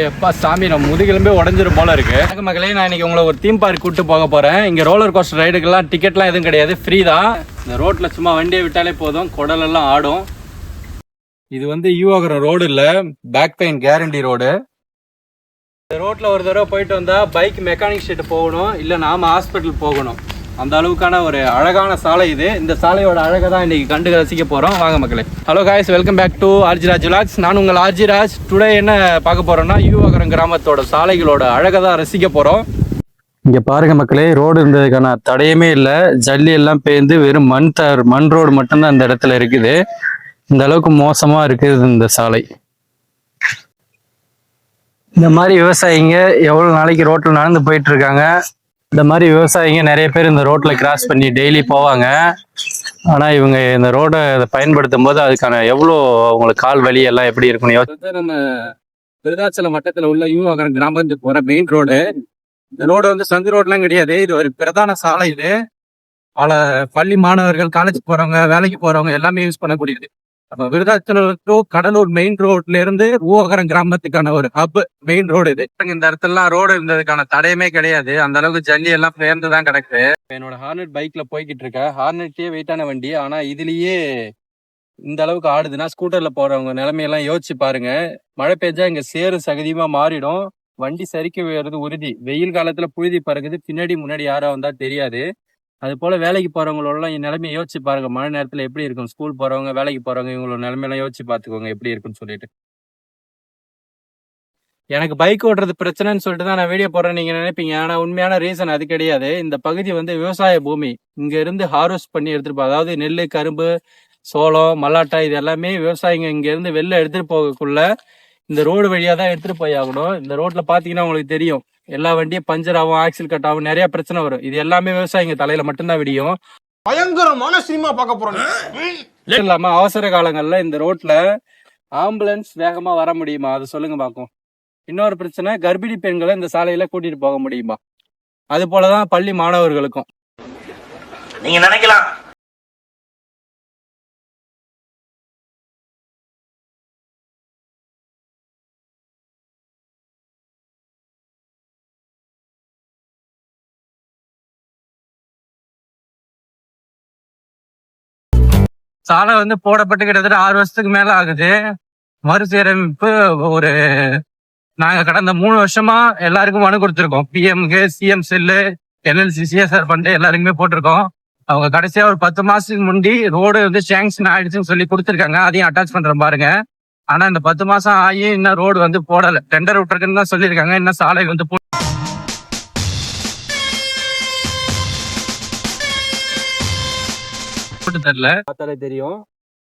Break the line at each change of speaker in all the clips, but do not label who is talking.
ஏப்பா சாமி நம்ம முதுகெலும்பே உடஞ்சிரும் போல இருக்கு. வணக்கம் மக்களே நான் இன்னைக்கு உங்களை ஒரு தீம் பார்க் கூட்டு போக போறேன். இங்க ரோலர் கோஸ்டர் ரைடுக்கெல்லாம் டிக்கெட்லாம் எதுவும் கிடையாது ஃப்ரீ தான். இந்த ரோட்ல சும்மா வண்டியை விட்டாலே போதும் குடலெல்லாம் ஆடும். இது வந்து யூஆகரம் ரோடு இல்ல பேக் பெயின் கேரண்டி ரோடு இந்த ரோட்ல ஒரு தடவை போயிட்டு வந்தா பைக் மெக்கானிக் ஷெட் போகணும் இல்ல நாம ஹாஸ்பிட்டல் போகணும். அந்த அளவுக்கான ஒரு அழகான சாலை இது. இந்த சாலையோட அழகை தான் இன்னைக்கு கண்டு ரசிக்க போகிறோம் வாங்க மக்களே. Hello guys welcome back to RG Raj vlogs நான் உங்கள் ஆர்ஜிராஜ் டுடே என்ன பார்க்க போகிறோன்னா யூவகரம் கிராமத்தோட சாலைகளோட அழகை தான் ரசிக்க போகிறோம் இங்கே பாருங்க மக்களே ரோடு இருந்ததுக்கான தடையுமே இல்லை. ஜல்லி எல்லாம் பேர்ந்து வெறும் மண் தார் மண் ரோடு மட்டும்தான் இந்த இடத்துல இருக்குது. இந்த அளவுக்கு மோசமாக இருக்குது இந்த சாலை. இந்த மாதிரி விவசாயிங்க எவ்வளோ நாளைக்கு ரோட்டில் நடந்து போயிட்டு இருக்காங்க? இந்த மாதிரி விவசாயிங்க நிறைய பேர் இந்த ரோட்டில் கிராஸ் பண்ணி டெய்லி போவாங்க. ஆனால் இவங்க இந்த ரோடை பயன்படுத்தும் போது அதுக்கான எவ்வளோ அவங்களுக்கு கால் வலி எல்லாம் எப்படி இருக்குன்னு நம்ம விருதாச்சலம் வட்டத்தில் உள்ள யூவாகரம் கிராமத்துக்கு போகிற மெயின் ரோடு இந்த ரோடு வந்து சந்து ரோட்லாம் கிடையாது. இது ஒரு பிரதான சாலை இது. பல பள்ளி மாணவர்கள் காலேஜ் போகிறவங்க வேலைக்கு போகிறவங்க எல்லாமே யூஸ் பண்ணக்கூடியது. அப்ப விருதாச்சலம் to கடலூர் மெயின் ரோட்ல இருந்து ஊவகரம் கிராமத்துக்கான ஒரு ஹப் மெயின் ரோடு இது. இந்த இடத்துலலாம் ரோடு இருந்ததுக்கான தடையுமே கிடையாது. அந்த அளவுக்கு ஜல்லி எல்லாம் சேர்ந்து தான் கிடக்குது என்னோட ஹார்னட் பைக்ல போய்கிட்டு இருக்கேன் ஹார்னட்லயே வெயிட்டான வண்டி. ஆனா இதுலயே இந்த அளவுக்கு ஆடுதுன்னா ஸ்கூட்டர்ல போறவங்க நிலைமையெல்லாம் யோசிச்சு பாருங்க. மழை பெஞ்சா இங்க சேறு சகதியமா மாறிடும். வண்டி சரிக்க வருது உறுதி. வெயில் காலத்துல புழுதி பறக்குது. பின்னாடி முன்னாடி யாரா வந்தா தெரியாது. அது போல வேலைக்கு போறவங்களோட நிலைமையை யோசிச்சு பாருங்க. மழை நேரத்துல எப்படி இருக்கும்? ஸ்கூல் போறவங்க வேலைக்கு போறவங்க இவங்களோட நிலைமையெல்லாம் யோசிச்சு பாத்துக்கோங்க எப்படி இருக்குன்னு சொல்லிட்டு. எனக்கு பைக் ஓட்டுறது பிரச்சனைன்னு சொல்லிட்டு தான் நான் வீடியோ போடுறேன் நீங்க நினைப்பீங்க. ஆனா உண்மையான ரீசன் அது கிடையாது. இந்த பகுதி வந்து விவசாய பூமி. இங்க இருந்து ஹார்வெஸ்ட் பண்ணி எடுத்துட்டு அதாவது நெல் கரும்பு சோளம் மல்லாட்டை இது எல்லாமே விவசாயிங்க இங்க இருந்து வெளில எடுத்துட்டு போகக்குள்ள இந்த ரோடு வழியா தான் எடுத்துட்டு போய் ஆகணும். இந்த ரோட்ல பாத்தீங்கன்னா உங்களுக்கு தெரியும். எல்லா வண்டியும் பஞ்சர் ஆகும் ஆக்சில் கட் ஆகும் நிறைய பிரச்சனை வரும். இது எல்லாமே விவசாயிங்க தலையில மட்டும்தான் விடியும்.
பயங்கரமான சினிமா பார்க்க போறோம்.
இல்லாம அவசர காலங்கள்ல இந்த ரோட்ல ஆம்புலன்ஸ் வேகமா வர முடியுமா? அதை சொல்லுங்க பாக்கும் இன்னொரு பிரச்சனை கர்ப்பிணி பெண்களை இந்த சாலையில கூட்டிட்டு போக முடியுமா? அது போலதான் பள்ளி மாணவர்களுக்கும்.
நீங்க நினைக்கலாம்.
சாலை வந்து போடப்பட்டு கிட்டத்தட்ட ஆறு வருஷத்துக்கு மேல ஆகுது. மறுசீரமைப்பு ஒரு நாங்க கடந்த மூணு வருஷமா எல்லாருக்கும் மனு கொடுத்துருக்கோம். பிஎம்கு CM cell NLC CSR fund எல்லாருக்குமே போட்டிருக்கோம். அவங்க கடைசியா ஒரு பத்து மாசத்துக்கு முந்தி ரோடு வந்து சேங்ஷன் ஆயிடுச்சுன்னு சொல்லி கொடுத்துருக்காங்க. அதையும் அட்டாச் பண்றேன் பாருங்க. ஆனா இந்த பத்து மாசம் ஆகி இன்னும் ரோடு வந்து போடல. டெண்டர் விட்டுருக்குன்னு தான் சொல்லியிருக்காங்க. இன்னும் சாலை வந்து போ- தெரியல. பார்த்தாலே தெரியும்.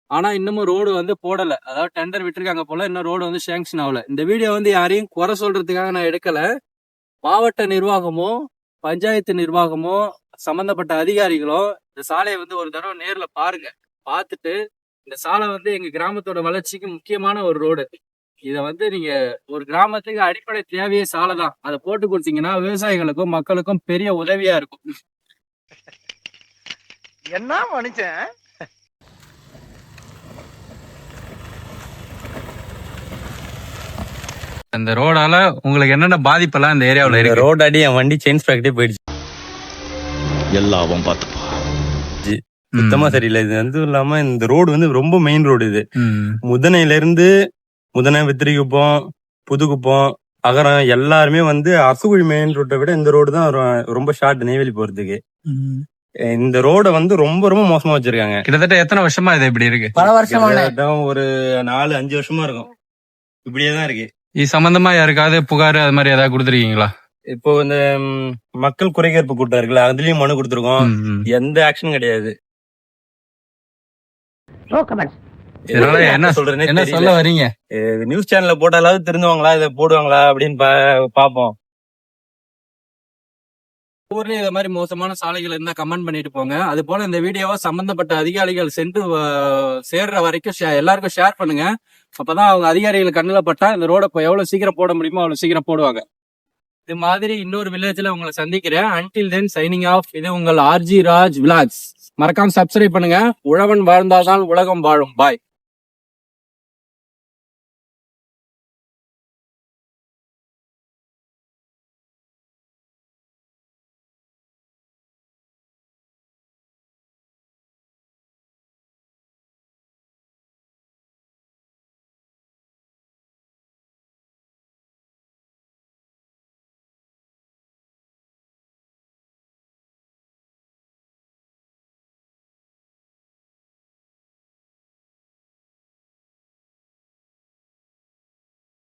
ஆனா இன்னமும் ரோடு வந்து போடல. அதாவது டெண்டர் விட்டுருக்காங்க போல. இன்னும் ரோடு வந்து சேங்ஷன் ஆகல. இந்த வீடியோ வந்து யாரையும் குறை சொல்றதுக்காக நான் எடுக்கல. மாவட்ட நிர்வாகமோ பஞ்சாயத்து நிர்வாகமோ சம்பந்தப்பட்ட அதிகாரிகளோ இந்த சாலையை வந்து ஒரு தடவை நேர்ல பாருங்க. பார்த்துட்டு இந்த சாலை வந்து எங்க கிராமத்தோட வளர்ச்சிக்கு முக்கியமான ஒரு ரோடு இதை வந்து நீங்க ஒரு கிராமத்துக்கு அடிப்படை தேவையே சாலை தான் அதை போட்டு கொடுத்தீங்கன்னா விவசாயிகளுக்கும் மக்களுக்கும் பெரிய உதவியா இருக்கும்.
என்ன மனுஷன்?
அந்த ரோடால உங்களுக்கு என்னென்ன பாதிப்பெல்லாம் இந்த ஏரியாவில் இருக்கு?
ரோட் அடி என் வண்டி செயின் ஸ்ப்ராக்டே போயிடுச்சு.
எல்லாம் அவன் பார்த்துப்பா
சுத்தமா சரியில்லை. இது வந்து இல்லாம இந்த ரோடு வந்து ரொம்ப மெயின் ரோடு இது. முதனையில இருந்து முதனை வித்திரிக்குப்பம் புதுக்குப்பம் அகரம் எல்லாருமே வந்து அசுகுழி மெயின் ரோட்டை விட இந்த ரோடு தான் ரொம்ப ஷார்ட் நெய்வேலி போறதுக்கு. இந்த ரோட வந்து ரொம்ப ரொம்ப மோசமா வச்சிருக்காங்க.
கிட்டத்தட்ட எத்தனை வருஷமா இது இப்படி இருக்கு?
பல
கிட்டத்தட்ட ஒரு நாலு அஞ்சு வருஷமா இருக்கும். இப்படியே தான் இருக்கு.
இது சம்பந்தமா யாருக்காவது புகார் அது மாதிரி ஏதாவது கொடுத்துருக்கீங்களா?
இப்போ இந்த மக்கள் குறைகேற்பு கூட்டம் இருக்குல்ல அதுலயும் மனு கொடுத்துருக்கோம். எந்த ஆக்ஷன் கிடையாது.
இதனால என்ன
சொல்றேன்னு
என்ன சொல்ல வரீங்க
நியூஸ் சேனல்ல போட்டாலாவது தெரிஞ்சுவாங்களா இதை போடுவாங்களா அப்படின்னு பா- பாப்போம்
ஊர்லயும் இதை மாதிரி மோசமான சாலைகள் இருந்தா கமெண்ட் பண்ணிட்டு போங்க. அது போல இந்த வீடியோவை சம்பந்தப்பட்ட அதிகாரிகள் சென்று சேர்ற வரைக்கும் எல்லாருக்கும் ஷேர் பண்ணுங்க. அப்பதான் அவங்க அதிகாரிகள் கண்ணில் பட்டா இந்த ரோட எவ்வளவு சீக்கிரம் போட முடியுமோ அவ்வளவு சீக்கிரம் போடுவாங்க. இது மாதிரி இன்னொரு வில்லேஜ்ல உங்களை சந்திக்கிறேன். அன்டில் தென் சைனிங் ஆஃப் இது உங்கள் ஆர்ஜி ராஜ் விலாக்ஸ் மறக்காம சப்ஸ்கிரைப் பண்ணுங்க. உழவன் வாழ்ந்தால்தான் உலகம் வாழும். பாய்